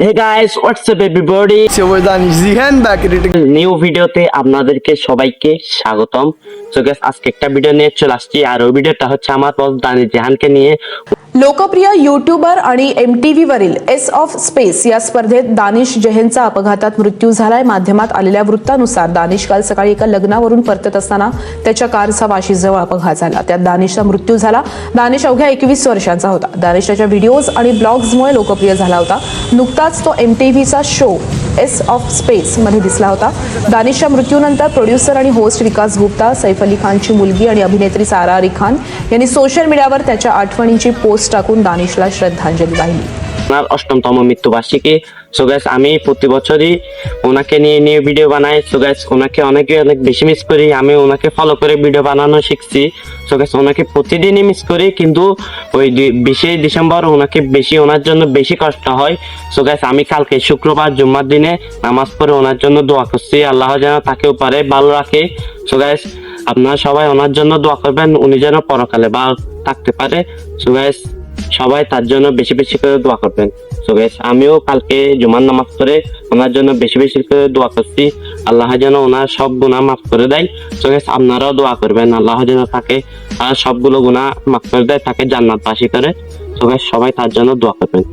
Hey guys, what's up everybody? So we're done. Zihan back at it again. New ভিডিওতে আপনাদেরকে সবাইকে স্বাগতম so guys আজকে একটা ভিডিও নিয়ে চলে আসছি আর ওই ভিডিওটা হচ্ছে আমার বস দানি জিহানকে নিয়ে लोकप्रिय युट्यूबर आणि एम टी व्हीवरील एस ऑफ स्पेस या स्पर्धेत दानिश जहेनचा अपघातात मृत्यू झालाय. माध्यमात आलेल्या वृत्तानुसार दानिश काल सकाळी एका लग्नावरून परतत असताना त्याच्या कारचा वाशीजवळ अपघात झाला. त्यात दानिशचा मृत्यू झाला. दानिश अवघ्या एकवीस वर्षांचा होता. दानिश त्याच्या व्हिडिओज आणि ब्लॉग्समुळे लोकप्रिय झाला होता. नुकताच तो एम टी व्हीचा शो एस ऑफ स्पेस मध्ये दिसला होता. दानिशच्या मृत्यूनंतर प्रोड्युसर आणि होस्ट विकास गुप्ता सैफ अली खानची मुलगी आणि अभिनेत्री सारा अली खान यांनी सोशल मीडियावर त्याच्या आठवणींची पोस्ट टाकून दानिशला श्रद्धांजली वाहिली. ওনার অষ্টমতম মৃত্যুবার্ষিকী। সো গাইস আমি প্রতি বছরই ওনাকে নিয়ে নিয়ে ভিডিও বানাই। সো গাইস ওনাকে অনেকে অনেক বেশি মিস করি। আমি ওনাকে ফলো করে ভিডিও বানানো শিখছি। সো গাইস ওনাকে প্রতিদিনই মিস করি। কিন্তু ওই বিশে ডিসেম্বর ওনাকে বেশি, ওনার জন্য বেশি কষ্ট হয়। সো গাইস আমি কালকে শুক্রবার, জুম্মার দিনে নামাজ পড়ে ওনার জন্য দোয়া করছি। আল্লাহ যেন তাকেও পারে, ভালো রাখে। সো গাইস আপনারা সবাই ওনার জন্য দোয়া করবেন। উনি যেন পরকালে ভালো থাকতে পারে। সো গাইস সবাই তার জন্য বেশি বেশি করে দোয়া করবেন। সো গাইস আমিও কালকে জুমার নামাজ করে ওনার জন্য বেশি বেশি করে দোয়া করছি। আল্লাহ যেন ওনার সব গুণা মাফ করে দেয়। সো গাইস আপনারাও দোয়া করবেন। আল্লাহ যেন তাকে আর সবগুলো গুণা মাফ করে দেয়, তাকে জান্নাত বাসি করে। সো গাইস সবাই তার জন্য দোয়া করবেন।